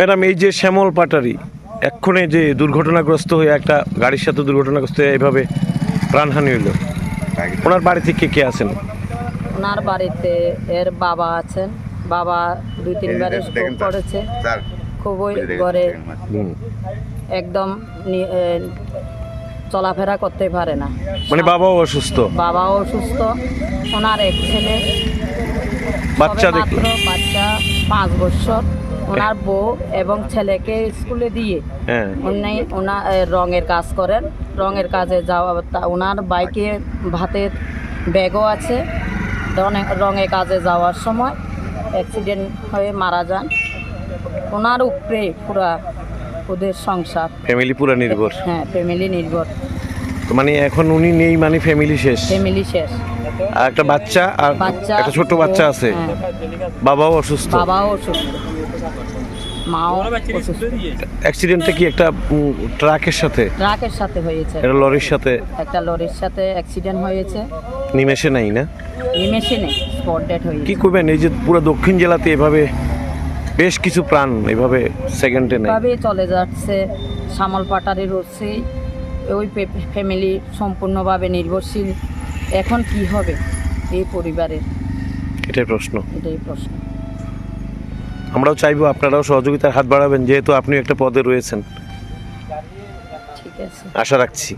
Madam এই যে শ্যামল পাটারি এক্ষণে যে দুর্ঘটনাগ্রস্ত হয়ে একটা গাড়ির সাথে দুর্ঘটনাগ্রস্ত হয়ে এইভাবে প্রাণহানি হইল ওনার বাড়ি থেকে কে আছেন? ওনার বাড়িতে এর বাবা আছেন। বাবা দুই তিনবার স্ট্রোক করেছে। খুবই ঘরে একদম চলাফেরা করতে পারে না। মানে বাবাও অসুস্থ? বাবাও অসুস্থ। ওনার এক ছেলে। বাচ্চা মাত্র বাচ্চা পাঁচ বছর ওনার বউ এবং ছেলেকে স্কুলে দিয়ে হ্যাঁ। উনি ওনার রঙের কাজ করেন। রঙের কাজে যাওয়া ওনার বাইকে ভাতের ব্যাগও আছে। রঙে কাজে যাওয়ার সময় অ্যাক্সিডেন্ট হয়ে মারা যান। ওনার উপরে পুরা ওদের সংসার। ফ্যামিলি পুরা নির্ভর। হ্যাঁ ফ্যামিলি নির্ভর। মানে এখন উনি নেই মানে ফ্যামিলি শেষ। ফ্যামিলি শেষ। আর একটা বাচ্চা আর একটা ছোট বাচ্চা আছে। হ্যাঁ, বাবাও অসুস্থ। বাবাও অসুস্থ। মাও অ্যাক্সিডেন্টটা কি একটা ট্রাকের সাথে? ট্রাকের সাথে হয়েছে। এটা লরির সাথে? একটা লরির সাথে অ্যাক্সিডেন্ট হয়েছে। নিমেষে নাই না? নিমেষে নেই। স্পট ডেট হয়েছে। কি করবেন? এই যে পুরো দক্ষিণ জেলাতে এভাবে বেশ কিছু প্রাণ এভাবে সেকেন্ডে নেই। ভাবে চলে যাচ্ছে। সামল পাটারির হচ্ছে ওই ফ্যামিলি সম্পূর্ণভাবে নির্ভরশীল। এখন কি হবে? এই পরিবারের এটাই প্রশ্ন। এটাই প্রশ্ন। আমরাও চাইব আপনারাও সহযোগিতার হাত বাড়াবেন যেহেতু আপনি একটা পদে রয়েছেন। ঠিক আছে। আশা রাখছি।